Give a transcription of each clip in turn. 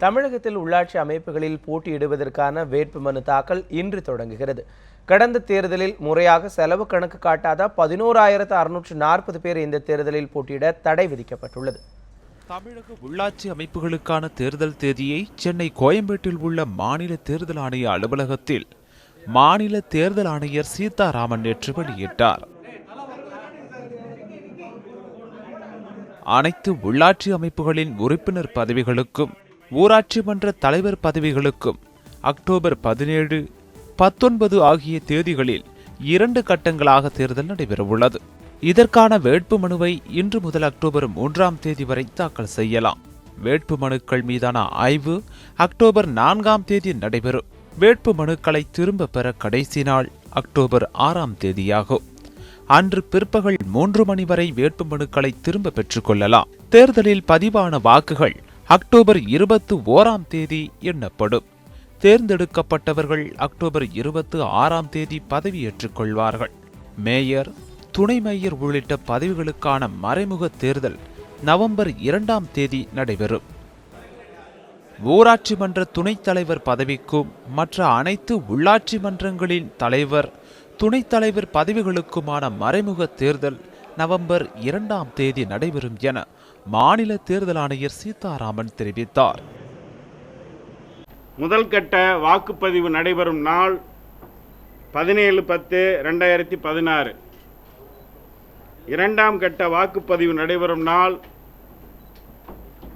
தமிழகத்தில் உள்ளாட்சி அமைப்புகளில் போட்டியிடுவதற்கான வேட்புமனு தாக்கல் இன்று தொடங்குகிறது. கடந்த தேர்தலில் முறையாக செலவு கணக்கு காட்டாத பதினோராயிரத்து அறுநூற்று நாற்பது பேர் இந்த தேர்தலில் போட்டியிட தடை விதிக்கப்பட்டுள்ளது. தமிழக உள்ளாட்சி அமைப்புகளுக்கான தேர்தல் தேதியை சென்னை கோயம்பேட்டில் உள்ள மாநில தேர்தல் ஆணைய அலுவலகத்தில் மாநில தேர்தல் ஆணையர் சீதாராமன் நேற்று வெளியிட்டார். அனைத்து உள்ளாட்சி அமைப்புகளின் உறுப்பினர் பதவிகளுக்கும் ஊராட்சி மன்ற தலைவர் பதவிகளுக்கும் அக்டோபர் பதினேழு பத்தொன்பது ஆகிய தேதிகளில் இரண்டு கட்டங்களாக தேர்தல் நடைபெறவுள்ளது. இதற்கான வேட்பு மனுவை இன்று முதல் அக்டோபர் மூன்றாம் தேதி வரை தாக்கல் செய்யலாம். வேட்பு மனுக்கள் மீதான ஆய்வு அக்டோபர் நான்காம் தேதி நடைபெறும். வேட்பு மனுக்களை திரும்ப பெற கடைசி நாள் அக்டோபர் ஆறாம் தேதியாகும். அன்று பிற்பகல் மூன்று மணி வரை வேட்பு மனுக்களை திரும்ப பெற்றுக்கொள்ளலாம் தேர்தலில் பதிவான வாக்குகள் அக்டோபர் இருபத்து ஓராம் தேதி எண்ணப்படும். தேர்ந்தெடுக்கப்பட்டவர்கள் அக்டோபர் இருபத்து ஆறாம் தேதி பதவியேற்றுக் கொள்வார்கள். மேயர் துணை மேயர் உள்ளிட்ட பதவிகளுக்கான மறைமுக தேர்தல் நவம்பர் இரண்டாம் தேதி நடைபெறும். ஊராட்சி மன்ற துணைத் தலைவர் பதவிக்கும் மற்ற அனைத்து உள்ளாட்சி மன்றங்களின் தலைவர் துணைத் தலைவர் பதவிகளுக்குமான மறைமுக தேர்தல் நவம்பர் இரண்டாம் தேதி நடைபெறும் என மாநில தேர்தல் ஆணையர் சீதாராமன் தெரிவித்தார். முதல் கட்ட வாக்குப்பதிவு நடைபெறும் நாள் பதினேழு பத்து ரெண்டாயிரத்தி பதினாறு. இரண்டாம் கட்ட வாக்குப்பதிவு நடைபெறும் நாள்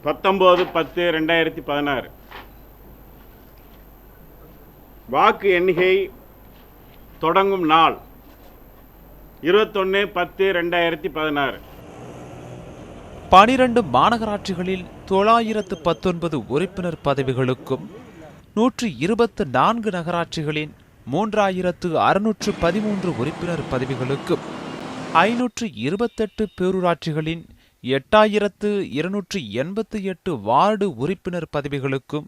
பத்தொம்போது பத்து ரெண்டாயிரத்தி பதினாறு. வாக்கு எண்ணிக்கை தொடங்கும் நாள் இருபத்தொன்று பத்து ரெண்டாயிரத்தி பதினாறு. பனிரண்டு மாநகராட்சிகளில் தொள்ளாயிரத்து பத்தொன்பது உறுப்பினர் பதவிகளுக்கும் நூற்று இருபத்து நான்கு நகராட்சிகளின் மூன்றாயிரத்து அறுநூற்று பதிமூன்று உறுப்பினர் பதவிகளுக்கும் ஐநூற்று இருபத்தெட்டு பேரூராட்சிகளின் எட்டாயிரத்து இருநூற்று எண்பத்தி எட்டு வார்டு உறுப்பினர் பதவிகளுக்கும்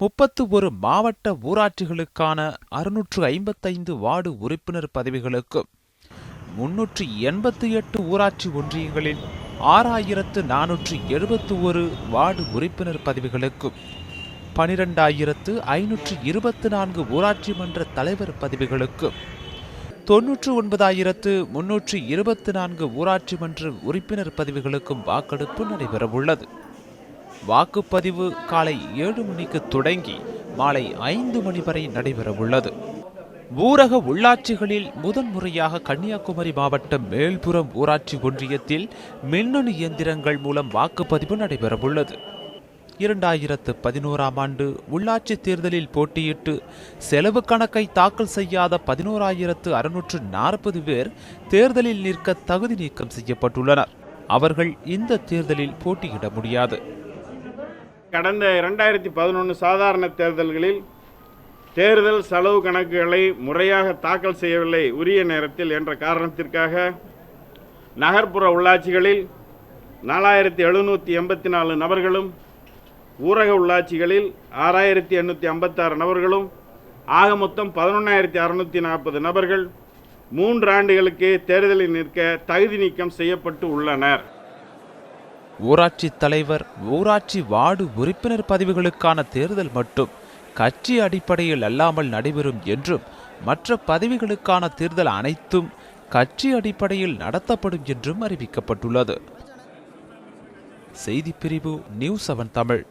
முப்பத்து ஒரு மாவட்ட ஊராட்சிகளுக்கான அறுநூற்று ஐம்பத்தைந்து வார்டு உறுப்பினர் பதவிகளுக்கும் முன்னூற்று எண்பத்தி எட்டு ஊராட்சி ஒன்றியங்களில் ஆறாயிரத்து நானூற்று எழுபத்து ஒரு வார்டு உறுப்பினர் பதவிகளுக்கும் பனிரெண்டாயிரத்து ஐநூற்று இருபத்து நான்கு ஊராட்சி மன்ற தலைவர் பதவிகளுக்கும் தொன்னூற்று ஒன்பதாயிரத்து முன்னூற்று இருபத்து நான்கு ஊராட்சி மன்ற உறுப்பினர் பதவிகளுக்கும் வாக்கெடுப்பு நடைபெறவுள்ளது. வாக்குப்பதிவு காலை ஏழு மணிக்கு தொடங்கி மாலை ஐந்து மணி வரை நடைபெறவுள்ளது. ஊரக உள்ளாட்சிகளில் முதன்முறையாக கன்னியாகுமரி மாவட்டம் மேல்புறம் ஊராட்சி ஒன்றியத்தில் மின்னணு இயந்திரங்கள் மூலம் வாக்குப்பதிவு நடைபெறவுள்ளது. இரண்டாயிரத்து பதினோராம் ஆண்டு உள்ளாட்சி தேர்தலில் போட்டியிட்டு செலவு கணக்கை தாக்கல் செய்யாத பதினோராயிரத்து அறுநூற்று நாற்பது பேர் தேர்தலில் நிற்க தகுதி நீக்கம் செய்யப்பட்டுள்ளனர். அவர்கள் இந்த தேர்தலில் போட்டியிட முடியாது. கடந்த இரண்டாயிரத்தி பதினொன்று சாதாரண தேர்தல்களில் தேர்தல் செலவு கணக்குகளை முறையாக தாக்கல் செய்யவில்லை உரிய நேரத்தில் என்ற காரணத்திற்காக நகர்ப்புற உள்ளாட்சிகளில் நாலாயிரத்தி எழுநூற்றி எண்பத்தி நாலு நபர்களும் ஊரக உள்ளாட்சிகளில் ஆறாயிரத்தி எண்ணூற்றி ஐம்பத்தாறு நபர்களும் ஆக மொத்தம் பதினொன்றாயிரத்தி அறுநூற்றி நாற்பது நபர்கள் மூன்று ஆண்டுகளுக்கு தேர்தலில் நிற்க தகுதி நீக்கம் செய்யப்பட்டு உள்ளனர். ஊராட்சி தலைவர் ஊராட்சி வார்டு உறுப்பினர் பதவிகளுக்கான தேர்தல் மட்டும் கட்சி அடிப்படையில் அல்லாமல் நடைபெறும் என்றும் மற்ற பதவிகளுக்கான தேர்தல் அனைத்தும் கட்சி அடிப்படையில் நடத்தப்படும் என்றும் அறிவிக்கப்பட்டுள்ளது. செய்திப்பிரிவு நியூஸ் செவன் தமிழ்.